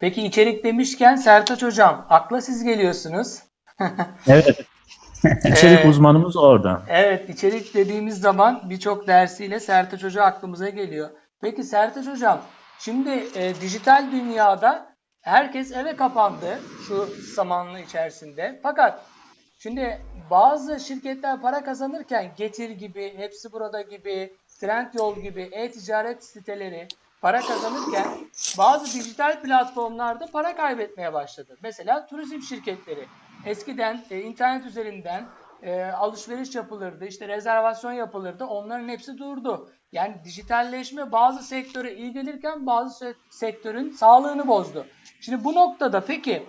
Peki içerik demişken Sertaç Hocam akla siz geliyorsunuz. Evet. İçerik Ee, uzmanımız orada. Evet, içerik dediğimiz zaman birçok dersiyle Sertaç Hoca aklımıza geliyor. Peki Sertaç Hocam, şimdi e, dijital dünyada herkes eve kapandı şu zamanlı içerisinde. Fakat şimdi bazı şirketler para kazanırken Getir gibi, Hepsi Burada gibi, Trendyol gibi e-ticaret siteleri para kazanırken bazı dijital platformlarda para kaybetmeye başladı. Mesela turizm şirketleri. Eskiden e, internet üzerinden e, alışveriş yapılırdı, işte rezervasyon yapılırdı. Onların hepsi durdu. Yani dijitalleşme bazı sektöre iyi gelirken bazı se- sektörün sağlığını bozdu. Şimdi bu noktada peki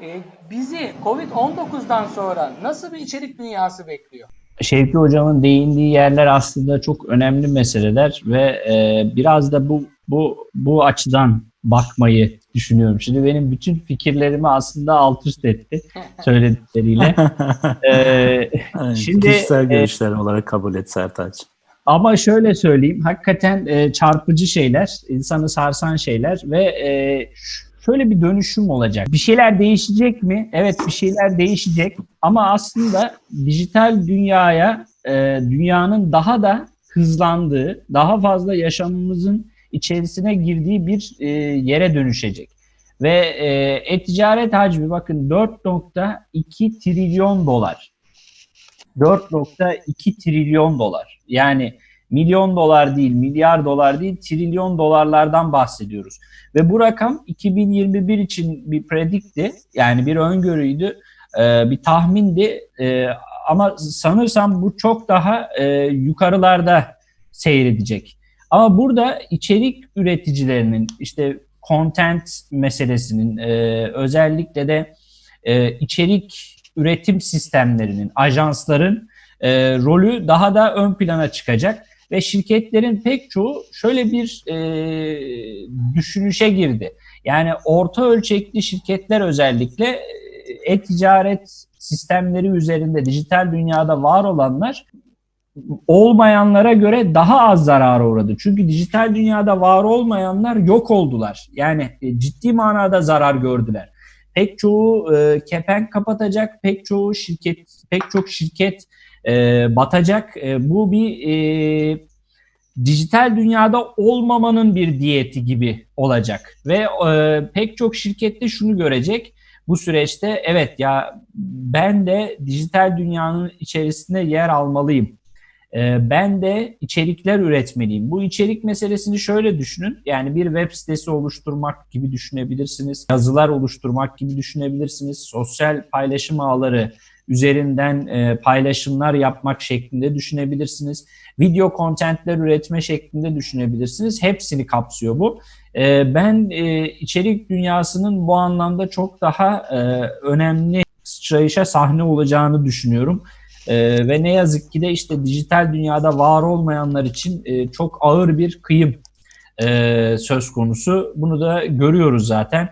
e, bizi Covid-19'dan sonra nasıl bir içerik dünyası bekliyor? Şevki Hocam'ın değindiği yerler aslında çok önemli meseleler ve e, biraz da bu bu bu açıdan bakmayı düşünüyorum. Şimdi benim bütün fikirlerimi aslında alt üst etti söyledikleriyle. E, Evet, Şimdi, kişisel e, görüşler olarak kabul et Sertaç. Ama şöyle söyleyeyim, hakikaten e, çarpıcı şeyler, insanı sarsan şeyler ve e, şöyle bir dönüşüm olacak. Bir şeyler değişecek mi? Evet bir şeyler değişecek ama aslında dijital dünyaya, e, dünyanın daha da hızlandığı, daha fazla yaşamımızın içerisine girdiği bir e, yere dönüşecek. Ve e, e-ticaret hacmi bakın 4.2 trilyon dolar. 4.2 trilyon dolar. Yani milyon dolar değil, milyar dolar değil, trilyon dolarlardan bahsediyoruz. Ve bu rakam 2021 için bir predikti, yani bir öngörüydü, e, bir tahmindi. E, ama sanırsam bu çok daha yukarılarda seyredecek. Ama burada içerik üreticilerinin işte content meselesinin e, özellikle de e, içerik üretim sistemlerinin, ajansların e, rolü daha da ön plana çıkacak ve şirketlerin pek çoğu şöyle bir e, düşünüşe girdi. Yani orta ölçekli şirketler özellikle e, e-ticaret sistemleri üzerinde dijital dünyada var olanlar olmayanlara göre daha az zarara uğradı. Çünkü dijital dünyada var olmayanlar yok oldular. Yani e, ciddi manada zarar gördüler pek çoğu e, kepenk kapatacak, pek çoğu şirket, pek çok şirket e, batacak. E, bu bir e, dijital dünyada olmamanın bir diyeti gibi olacak ve e, pek çok şirkette şunu görecek bu süreçte evet ya ben de dijital dünyanın içerisinde yer almalıyım. E, ben de içerikler üretmeliyim. Bu içerik meselesini şöyle düşünün. Yani bir web sitesi oluşturmak gibi düşünebilirsiniz. Yazılar oluşturmak gibi düşünebilirsiniz. Sosyal paylaşım ağları üzerinden e, paylaşımlar yapmak şeklinde düşünebilirsiniz. Video kontentler üretme şeklinde düşünebilirsiniz. Hepsini kapsıyor bu. E, ben e, içerik dünyasının bu anlamda çok daha e, önemli sıçrayışa sahne olacağını düşünüyorum. Ee, ve ne yazık ki de işte dijital dünyada var olmayanlar için e, çok ağır bir kıyım e, söz konusu. Bunu da görüyoruz zaten.